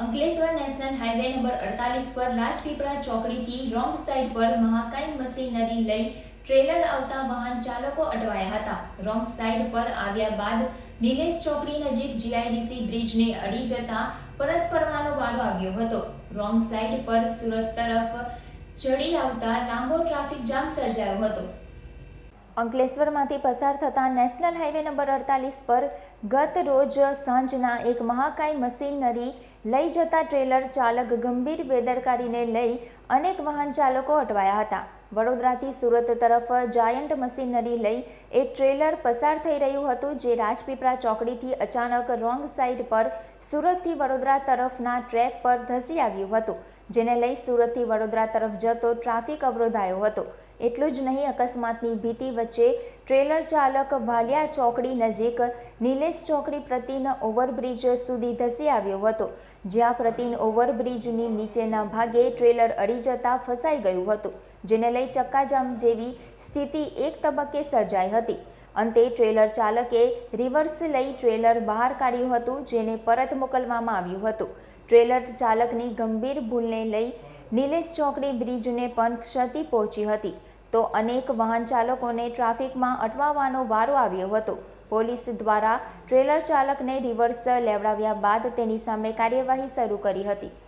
Ankleshwar national highway number અડતાલીસ પર Rajpipla ચોકડીથી wrong side પર મહાકાય મશીનરી લઈ ટ્રેલર આવતા વાહન ચાલકો અટવાયા હતા. રોંગ સાઈડ પર આવ્યા બાદ નિલેશ ચોકડી નજીક જીઆઈડીસી બ્રિજને અડી જતા પરત ફરવાનો વારો આવ્યો હતો. રોંગ સાઈડ પર સુરત તરફ ચડી આવતા લાંબો ટ્રાફિક જામ સર્જાયો હતો. અંકલેશ્વરમાંથી પસાર થતા નેશનલ હાઈવે નંબર અડતાલીસ પર ગત રોજ સાંજના એક મહાકાય મશીનરી લઈ જતા ટ્રેલર ચાલક ગંભીર બેદરકારીને લઈ અનેક વાહન ચાલકો અટવાયા હતા. વડોદરાથી સુરત તરફ જાયન્ટ મશીનરી લઈ એક ટ્રેલર પસાર થઈ રહ્યું હતું જે રાજપીપળા ચોકડીથી અચાનક રોંગ સાઈડ પર સુરતથી વડોદરા તરફના ટ્રેક પર ધસી આવ્યું હતું, જેને લઈ સુરતથી વડોદરા તરફ જતો ટ્રાફિક અવરોધાયો હતો. એટલું જ નહીં, અકસ્માતની ભીતિ વચ્ચે ટ્રેલર ચાલક વાલિયા ચોકડી નજીક નિલેશ ચોકડી પ્રતિન ઓવરબ્રિજ સુધી ધસી આવ્યો હતો, જ્યાં પ્રતિન ઓવરબ્રિજની નીચેના ભાગે ટ્રેલર અડી જતા ફસાઈ ગયું હતું. જેને લઈ ચક્કાજામ જેવી સ્થિતિ એક તબક્કે સર્જાઈ હતી. અંતે ટ્રેલર ચાલકે રિવર્સ લઈ ટ્રેલર બહાર કાઢ્યું હતું, જેને પરત મોકલવામાં આવ્યું હતું. ટ્રેલર ચાલકની ગંભીર ભૂલને લઈ નિલેશ ચોકડી બ્રિજને પણ ક્ષતિ પહોંચી હતી. તો અનેક વાહન ચાલકોને ટ્રાફિકમાં અટવાવાનો વારો આવ્યો હતો. પોલીસ દ્વારા ટ્રેલર ચાલકને રિવર્સ લેવડાવ્યા બાદ તેની સામે કાર્યવાહી શરૂ કરી હતી.